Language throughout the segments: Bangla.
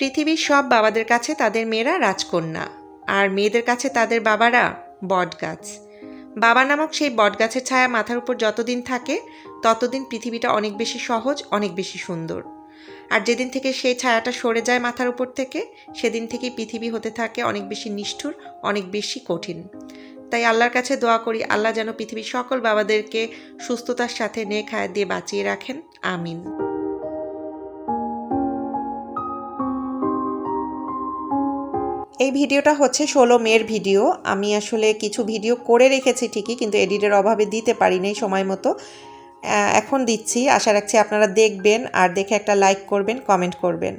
পৃথিবীর সব বাবাদের কাছে তাদের মেয়েরা রাজকন্যা, আর মেয়েদের কাছে তাদের বাবারা বটগাছ। বাবা নামক সেই বটগাছের ছায়া মাথার উপর যতদিন থাকে, ততদিন পৃথিবীটা অনেক বেশি সহজ, অনেক বেশি সুন্দর। আর যেদিন থেকে সেই ছায়াটা সরে যায় মাথার উপর থেকে, সেদিন থেকেই পৃথিবী হতে থাকে অনেক বেশি নিষ্ঠুর, অনেক বেশি কঠিন। তাই আল্লাহর কাছে দোয়া করি, আল্লাহ যেন পৃথিবীর সকল বাবাদেরকে সুস্থতার সাথে নেক হায়াত দিয়ে বাঁচিয়ে রাখেন। আমিন। এই ভিডিওটা হচ্ছে ষোলো মের ভিডিও। আমি আসলে কিছু ভিডিও করে রেখেছি ঠিকই, কিন্তু এডিটের অভাবে দিতে পারি পারিনি সময় মতো। এখন দিচ্ছি। আশা রাখছি আপনারা দেখবেন আর দেখে একটা লাইক করবেন, কমেন্ট করবেন।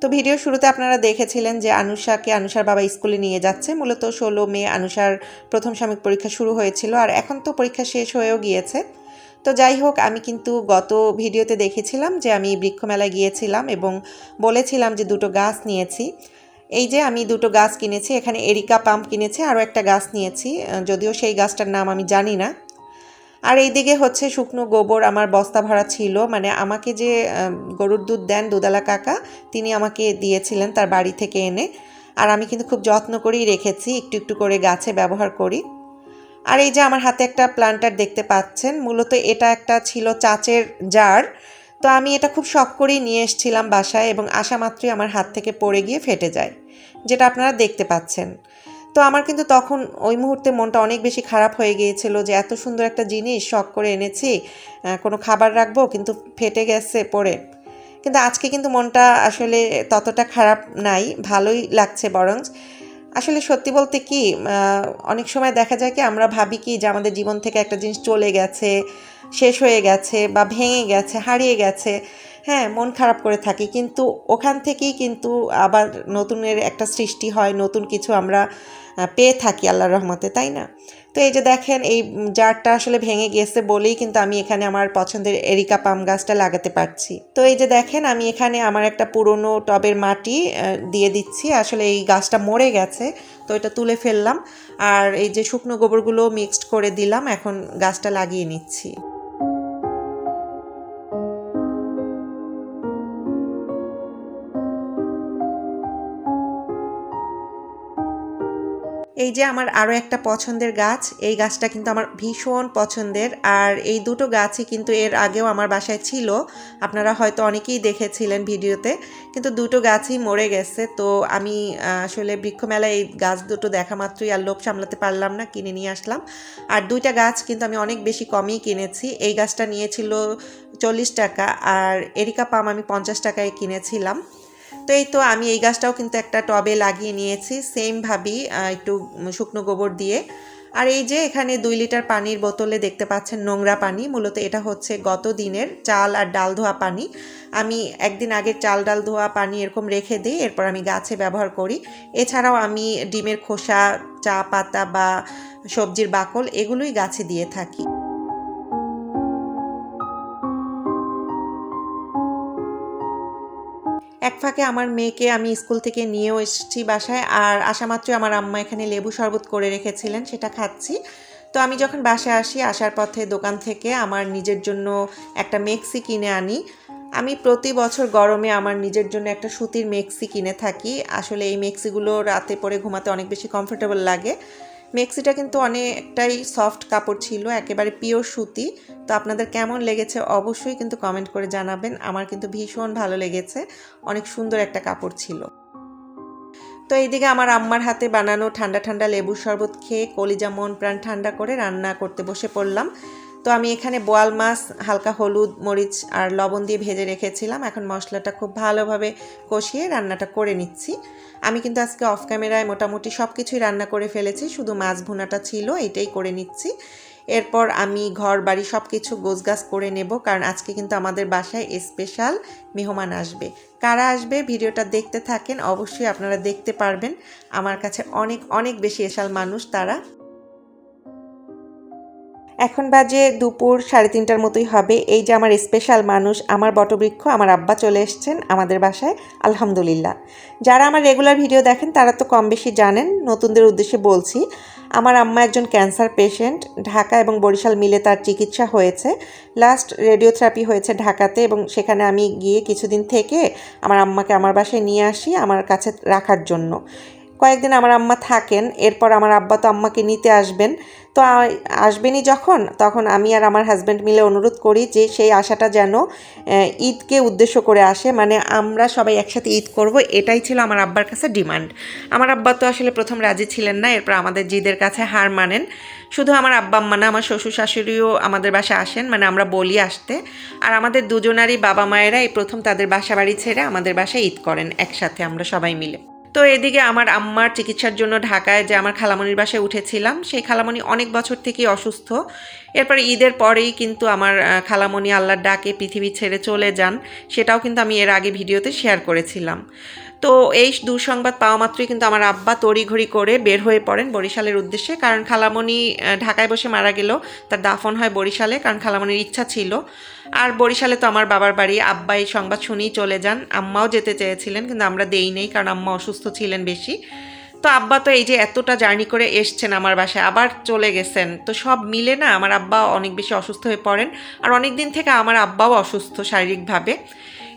তো ভিডিও শুরুতে আপনারা দেখেছিলেন যে আনুষাকে আনুষার বাবা স্কুলে নিয়ে যাচ্ছে। মূলত ষোলো মে আনুষার প্রথম সাময়িক পরীক্ষা শুরু হয়েছিল আর এখন তো পরীক্ষা শেষ হয়েও গিয়েছে। তো যাই হোক, আমি কিন্তু গত ভিডিওতে দেখেছিলাম যে আমি বৃক্ষমেলায় গিয়েছিলাম এবং বলেছিলাম যে দুটো গাছ নিয়েছি। এই যে আমি দুটো গাছ কিনেছি, এখানে এরিকা পাম্প কিনেছি, আরও একটা গাছ নিয়েছি যদিও সেই গাছটার নাম আমি জানি না। আর এইদিকে হচ্ছে শুকনো গোবর আমার বস্তা ভরা ছিল মানে আমাকে যে গরুর দুধ দেন দুধালা কাকা, তিনি আমাকে দিয়েছিলেন তার বাড়ি থেকে এনে। আর আমি কিন্তু খুব যত্ন করেই রেখেছি, একটু একটু করে গাছে ব্যবহার করি। আর এই যে আমার হাতে একটা প্লান্টার দেখতে পাচ্ছেন, মূলত এটা একটা ছিল চাচের জার তো আমি এটা খুব শখ করেই নিয়ে এসেছিলাম বাসায় এবং আসা মাত্রই আমার হাত থেকে পড়ে গিয়ে ফেটে যায়, যেটা আপনারা দেখতে পাচ্ছেন। তো আমার কিন্তু তখন ওই মুহূর্তে মনটা অনেক বেশি খারাপ হয়ে গিয়েছিল যে এত সুন্দর একটা জিনিস শখ করে এনেছি কোনো খাবার রাখব কিন্তু ফেটে গেছে পড়ে। কিন্তু আজকে কিন্তু মনটা আসলে ততটা খারাপ নাই, ভালোই লাগছে বরং আসলে সত্যি বলতে কি অনেক সময় দেখা যায় কি, আমরা ভাবি কি যে আমাদের জীবন থেকে একটা জিনিস চলে গেছে, শেষ হয়ে গেছে বা ভেঙে গেছে, হারিয়ে গেছে। হ্যাঁ মন খারাপ করে থাকি। কিন্তু ওখান থেকেই কিন্তু আবার নতুনের একটা সৃষ্টি হয়, নতুন কিছু আমরা পেয়ে থাকি আল্লাহর রহমতে, তাই না? তো এই যে দেখেন, এই জারটা আসলে ভেঙে গেছে বলেই কিন্তু আমি এখানে আমার পছন্দের এরিকা পাম গাছটা লাগাতে পারছি। তো এই যে দেখেন, আমি এখানে আমার একটা পুরনো টবের মাটি দিয়ে দিচ্ছি। আসলে এই গাছটা মরে গেছে, তো এটা তুলে ফেললাম। আর এই যে শুকনো গোবরগুলো মিক্সড করে দিলাম, এখন গাছটা লাগিয়ে নিচ্ছি। এই যে আমার আরও একটা পছন্দের গাছ, এই গাছটা কিন্তু আমার ভীষণ পছন্দের। আর এই দুটো গাছই কিন্তু এর আগেও আমার বাসায় ছিল। আপনারা হয়তো অনেকেই দেখেছিলেন ভিডিওতে। কিন্তু দুটো গাছই মরে গেছে। তো আমি আসলে বৃক্ষমেলায় এই গাছ দুটো দেখা মাত্রই আর লোভ সামলাতে পারলাম না, কিনে নিয়ে আসলাম। আর দুইটা গাছ কিন্তু আমি অনেক বেশি কমই কিনেছি। এই গাছটা নিয়েছিল চল্লিশ টাকা। আর এরিকা পাম আমি পঞ্চাশ টাকায় কিনেছিলাম। তো এই তো আমি এই গাছটাও কিন্তু একটা টবে লাগিয়ে নিয়েছি সেমভাবেই একটু শুকনো গোবর দিয়ে। আর এই যে এখানে দুই লিটার পানির বোতলে দেখতে পাচ্ছেন নোংরা পানি, মূলত এটা হচ্ছে গত দিনের চাল আর ডাল ধোয়া পানি। আমি একদিন আগে চাল ডাল ধোয়া পানি এরকম রেখে দিই, এরপর আমি গাছে ব্যবহার করি। এছাড়াও আমি ডিমের খোসা, চা পাতা বা সবজির বাকল এগুলোই গাছে দিয়ে থাকি। এক ফাঁকে আমার মেয়েকে আমি স্কুল থেকে নিয়েও এসেছি বাসায়, আর আসা মাত্রই আমার আম্মা এখানে লেবু শরবত করে রেখেছিলেন, সেটা খাচ্ছি। তো আমি যখন বাসায় আসি, আসার পথে দোকান থেকে আমার নিজের জন্য একটা মেক্সি কিনে আনি। আমি প্রতি বছর গরমে আমার নিজের জন্য একটা সুতির মেক্সি কিনে থাকি। আসলে এই মেক্সিগুলো রাতে পরে ঘুমাতে অনেক বেশি কমফোর্টেবল লাগে। মেক্সিটা কিন্তু অনেকটাই সফট কাপড় ছিল, একেবারে পিওর সুতি। তো আপনাদের কেমন লেগেছে অবশ্যই কিন্তু কমেন্ট করে জানাবেন। আমার কিন্তু ভীষণ ভালো লেগেছে, অনেক সুন্দর একটা কাপড় ছিল। তো এইদিকে আমার আম্মার হাতে বানানো ঠান্ডা ঠান্ডা লেবুর শরবত খেয়ে কলিজা মন প্রাণ ঠান্ডা করে রান্না করতে বসে পড়লাম। তো আমি এখানে বোয়াল মাছ, হালকা হলুদ, মরিচ আর লবণ দিয়ে ভেজে রেখেছিলাম। এখন মশলাটা খুব ভালোভাবে কষিয়ে রান্নাটা করে নিচ্ছি। আমি কিন্তু আজকে অফ ক্যামেরায় মোটামুটি সব কিছুই রান্না করে ফেলেছি, শুধু মাছ ভুনাটা ছিল এটাই করে নিচ্ছি। এরপর আমি ঘর, বাড়ি সব কিছু গোছগাছ করে নেব, কারণ আজকে কিন্তু আমাদের বাসায় স্পেশাল মেহমান আসবে। কারা আসবে ভিডিওটা দেখতে থাকেন, অবশ্যই আপনারা দেখতে পারবেন। আমার কাছে অনেক অনেক বেশি এসাল মানুষ তারা। এখন বাজে দুপুর, সাড়ে তিনটার মতোই হবে। এই যে আমার স্পেশাল মানুষ, আমার বটবৃক্ষ, আমার আব্বা চলে এসছেন আমাদের বাসায়, আলহামদুলিল্লাহ। যারা আমার রেগুলার ভিডিও দেখেন, তারা তো কম বেশি জানেন, নতুনদের উদ্দেশ্যে বলছি, আমার আম্মা একজন ক্যান্সার পেশেন্ট ঢাকা এবং বরিশাল মিলে তার চিকিৎসা হয়েছে। লাস্ট রেডিওথেরাপি হয়েছে ঢাকাতে এবং সেখানে আমি গিয়ে কিছুদিন থেকে আমার আম্মাকে আমার বাসায় নিয়ে আসি, আমার কাছে রাখার জন্য। কয়েকদিন আমার আম্মা থাকেন, এরপর আমার আব্বা তো আম্মাকে নিতে আসবেন। তো আসবেনই যখন, তখন আমি আর আমার হাজব্যান্ড মিলে অনুরোধ করি যে সেই আশাটা যেন ঈদকে উদ্দেশ্য করে আসে। মানে আমরা সবাই একসাথে ঈদ করব, এটাই ছিল আমার আব্বার কাছে ডিমান্ড আমার আব্বা তো আসলে প্রথম রাজি ছিলেন না, এরপর আমাদের জিদের কাছে হার মানেন। শুধু আমার আব্বা, আম্মা না, আমার শ্বশুর শাশুড়িও আমাদের বাসায় আসেন মানে আমরা বলি আসতে। আর আমাদের দুজনারই বাবা মায়েরা এই প্রথম তাদের বাসা বাড়ি ছেড়ে আমাদের বাসায় ঈদ করেন একসাথে আমরা সবাই মিলে। তো এদিকে আমার আম্মার চিকিৎসার জন্য ঢাকায় যে আমার খালামণির বাসায় উঠেছিলাম, সেই খালামণি অনেক বছর থেকেই অসুস্থ। এরপর ঈদের পরেই কিন্তু আমার খালামনি খালামণি আল্লাহর ডাকে পৃথিবী ছেড়ে চলে যান, সেটাও কিন্তু আমি এর আগে ভিডিওতে শেয়ার করেছিলাম। তো এই দুঃসংবাদ পাওয়া মাত্রই কিন্তু আমার আব্বা তড়িঘড়ি করে বের হয়ে পড়েন বরিশালের উদ্দেশ্যে। কারণ খালামণি ঢাকায় বসে মারা গেল, তার দাফন হয় বরিশালে, কারণ খালামণির ইচ্ছা ছিল। আর বরিশালে তো আমার বাবার বাড়ি, আব্বা এই সংবাদ শুনেই চলে যান। আম্মাও যেতে চেয়েছিলেন, কিন্তু আমরা দেই নেই, কারণ আম্মা অসুস্থ ছিলেন বেশি। তো আব্বা তো এই যে এতটা জার্নি করে এসছেন আমার বাসায়, আবার চলে গেছেন। তো সব মিলে না, আমার আব্বা অনেক বেশি অসুস্থ হয়ে পড়েন। আর অনেক দিন থেকে আমার আব্বাও অসুস্থ শারীরিকভাবে।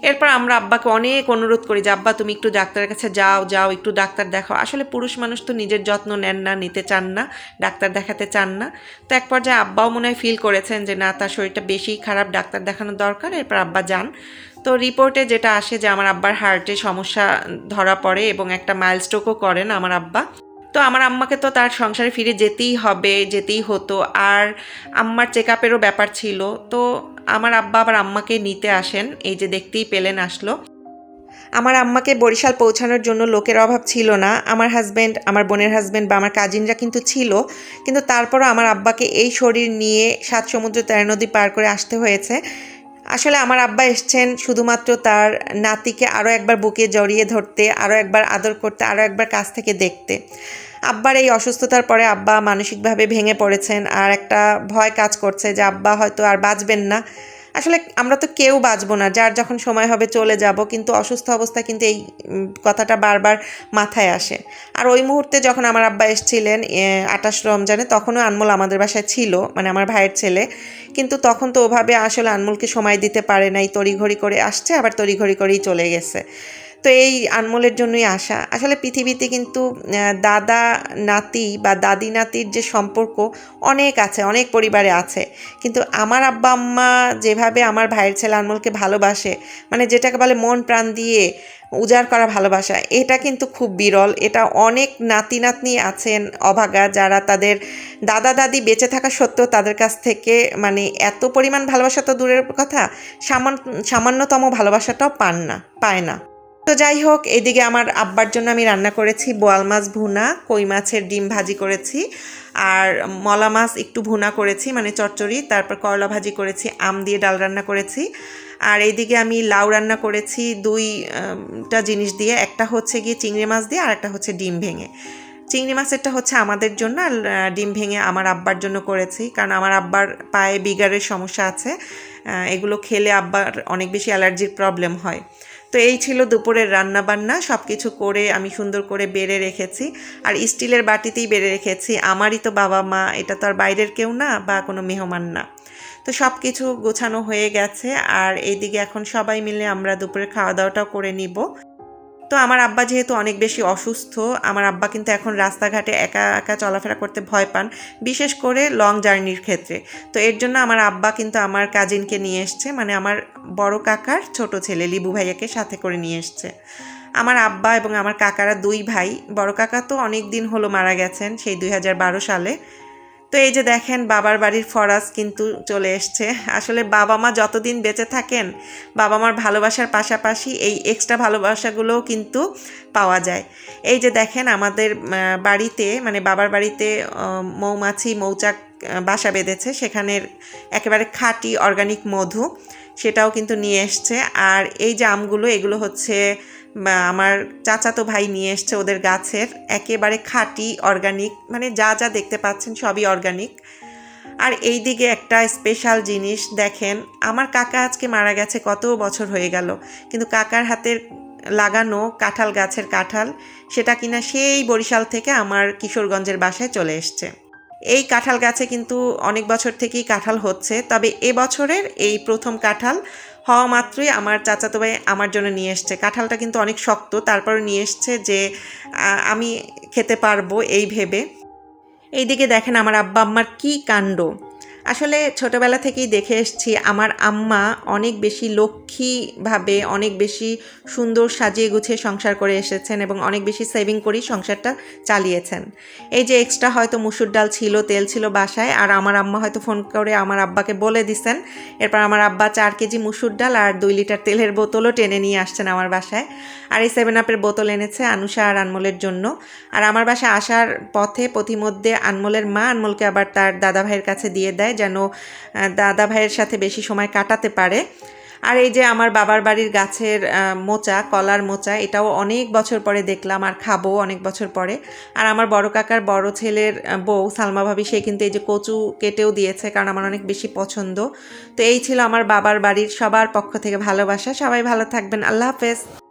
এরপর আমরা আব্বাকে অনেক অনুরোধ করি যে, আব্বা, তুমি একটু ডাক্তারের কাছে যাও যাও, একটু ডাক্তার দেখাও। আসলে পুরুষ মানুষ তো নিজের যত্ন নেন না, নিতে চান না, ডাক্তার দেখাতে চান না। তো এক পর্যায়ে আব্বাও মনে হয় ফিল করেছেন যে, না, তার শরীরটা বেশি খারাপ, ডাক্তার দেখানোর দরকার। এরপর আব্বা যান। তো রিপোর্টে যেটা আসে যে, আমার আব্বার হার্টে সমস্যা ধরা পড়ে এবং একটা মাইলস্ট্রোকও করেন আমার আব্বা। তো আমার আম্মাকে তো তার সংসারে ফিরে যেতেই হবে, যেতেই হতো। আর আম্মার চেক আপেরও ব্যাপার ছিল। তো আমার আব্বা আবার আম্মাকে নিতে আসেন। এই যে দেখতেই পেলেন, আসলো। আমার আম্মাকে বরিশাল পৌঁছানোর জন্য লোকের অভাব ছিল না। আমার হাজব্যান্ড আমার বোনের হাজব্যান্ড বা আমার কাজিনরা কিন্তু ছিল। কিন্তু তারপরও আমার আব্বাকে এই শরীর নিয়ে সাত সমুদ্র তেরো নদী পার করে আসতে হয়েছে। আসলে আমার আব্বা এসছেন শুধুমাত্র তার নাতিকে আরও একবার বুকে জড়িয়ে ধরতে আরও একবার আদর করতে আরও একবার কাছ থেকে দেখতে। আব্বার এই অসুস্থতার পরে আব্বা মানসিকভাবে ভেঙে পড়েছেন আর একটা ভয় কাজ করছে যে আব্বা হয়তো আর বাঁচবেন না। আসলে আমরা তো কেউ বাঁচবো না, যার যখন সময় হবে চলে যাব, কিন্তু অসুস্থ অবস্থা কিন্তু এই কথাটা বারবার মাথায় আসে। আর ওই মুহূর্তে যখন আমার আব্বা এসেছিলেন আটাশ রমজানে, তখনও আনমোল আমাদের বাসায় ছিল মানে আমার ভাইয়ের ছেলে। কিন্তু তখন তো ওভাবে আসলে আনমোলকে সময় দিতে পারে নাই, তড়িঘড়ি করে আসছে, আবার তড়িঘড়ি করেই চলে গেছে। তো এই আনমোলের জন্যই আসা। আসলে পৃথিবীতে কিন্তু দাদা, নাতি বা দাদি, নাতির যে সম্পর্ক অনেক আছে, অনেক পরিবারে আছে। কিন্তু আমার আব্বা, আম্মা যেভাবে আমার ভাইয়ের ছেলে আনমোলকে ভালোবাসে মানে যেটাকে বলে মন প্রাণ দিয়ে উজাড় করা ভালোবাসা, এটা কিন্তু খুব বিরল। এটা অনেক নাতি, নাতনি আছেন অভাগা যারা তাদের দাদা, দাদি বেঁচে থাকা সত্ত্বেও তাদের কাছ থেকে মানে এত পরিমাণ ভালোবাসা তো দূরের কথা সামান্য সামান্যতম ভালোবাসাটাও পান না, পায় না। তো যাই হোক, এদিকে আমার আব্বার জন্য আমি রান্না করেছি বোয়াল মাছ ভুনা, কই মাছের ডিম ভাজি করেছি, আর মলা মাছ একটু ভুনা করেছি মানে চচ্চড়ি, তারপর করলা ভাজি করেছি, আম দিয়ে ডাল রান্না করেছি, আর এইদিকে আমি লাউ রান্না করেছি দুইটা জিনিস দিয়ে, একটা হচ্ছে গিয়ে চিংড়ি মাছ দিয়ে আর একটা হচ্ছে ডিম ভেঙে। চিংড়ি মাছেরটা হচ্ছে আমাদের জন্য, আর ডিম ভেঙে আমার আব্বার জন্য করেছি, কারণ আমার আব্বার পায়ে বিগারের সমস্যা আছে এগুলো খেলে আব্বার অনেক বেশি অ্যালার্জির প্রবলেম হয়। তো এই ছিল দুপুরের রান্না বান্না সব কিছু করে আমি সুন্দর করে বেড়ে রেখেছি। আর স্টিলের বাটিতেই বেড়ে রেখেছি। আমারই তো বাবা মা, এটা তো আর বাইরের কেউ না বা কোনো মেহমান না। তো সব কিছু গোছানো হয়ে গেছে। আর এইদিকে এখন সবাই মিলে আমরা দুপুরে খাওয়া দাওয়াটাও করে নিব। তো আমার আব্বা যেহেতু অনেক বেশি অসুস্থ, আমার আব্বা কিন্তু এখন রাস্তাঘাটে একা একা চলাফেরা করতে ভয় পান, বিশেষ করে লং জার্নির ক্ষেত্রে। তো এর জন্য আমার আব্বা কিন্তু আমার কাজিনকে নিয়ে এসছে মানে আমার বড় কাকার ছোট ছেলে লিবু ভাইয়াকে সাথে করে নিয়ে এসছে। আমার আব্বা এবং আমার কাকারা দুই ভাই, বড় কাকা তো অনেক দিন হলো মারা গেছেন, সেই দুই হাজার বারো সালে। তো এই যে দেখেন বাবার বাড়ির ফরাজ কিন্তু চলে এসছে। আসলে বাবা মা যতদিন বেঁচে থাকেন বাবা মার ভালোবাসার পাশাপাশি এই এক্সট্রা ভালোবাসাগুলোও কিন্তু পাওয়া যায়। এই যে দেখেন আমাদের বাড়িতে মানে বাবার বাড়িতে মৌমাছি, মৌচাক বাসা বেঁধেছে। সেখানের একেবারে খাঁটি অর্গানিক মধু, সেটাও কিন্তু নিয়ে এসছে। আর এই যে আমগুলো, এগুলো হচ্ছে আমার চাচাতো ভাই নিয়ে এসছে ওদের গাছের। একেবারে খাঁটি অর্গানিক মানে যা যা দেখতে পাচ্ছেন সবই অর্গানিক আর এই দিকে একটা স্পেশাল জিনিস দেখেন, আমার কাকা আজকে মারা গেছে, কত বছর হয়ে গেল। কিন্তু কাকার হাতের লাগানো কাঁঠাল গাছের কাঁঠাল, সেটা কিনা সেই বরিশাল থেকে আমার কিশোরগঞ্জের বাসায় চলে এসছে। এই কাঁঠাল গাছে কিন্তু অনেক বছর থেকেই কাঁঠাল হচ্ছে, তবে এ বছরের এই প্রথম কাঁঠাল হওয়া মাত্রই আমার চাচাতো ভাই আমার জন্য নিয়ে এসছে। কাঁঠালটা কিন্তু অনেক শক্ত তারপরে নিয়ে এসছে যে আমি খেতে পারব এই ভেবে। এইদিকে দেখেন আমার আব্বা আম্মার কী কাণ্ড। আসলে ছোটবেলা থেকেই দেখে এসছি, আমার আম্মা অনেক বেশি লক্ষ্মীভাবে অনেক বেশি সুন্দর সাজিয়ে গুছিয়ে সংসার করে এসেছেন এবং অনেক বেশি সেভিং করেই সংসারটা চালিয়েছেন। এই যে এক্সট্রা হয়তো মুসুর ডাল ছিল, তেল ছিল বাসায় আর আমার আম্মা হয়তো ফোন করে আমার আব্বাকে বলে দিছেন। এরপর আমার আব্বা চার কেজি মুসুর ডাল আর দুই লিটার তেলের বোতলও টেনে নিয়ে আসছেন আমার বাসায়। আর এই সেভেন আপের বোতল এনেছে আনুষা আর আনমোলের জন্য। আর আমার বাসায় আসার পথে পথিমধ্যে আনমোলের মা আনমোলকে আবার তার দাদা ভাইয়ের কাছে দিয়ে দেয়। যেন দাদা ভাইয়ের সাথে বেশি সময় কাটাতে পারে। আর এই যে আমার বাবার বাড়ির গাছের মোচা, কলার মোচা, এটাও অনেক বছর পরে দেখলাম আর খাব অনেক বছর পরে। আর আমার বড় কাকার বড় ছেলের বউ সালমা ভাবি, সে কিন্তু এই যে কচু কেটেও দিয়েছে কারণ আমার অনেক বেশি পছন্দ। তো এই ছিল আমার বাবার বাড়ির সবার পক্ষ থেকে ভালোবাসা। সবাই ভালো থাকবেন। আল্লাহ হাফেজ।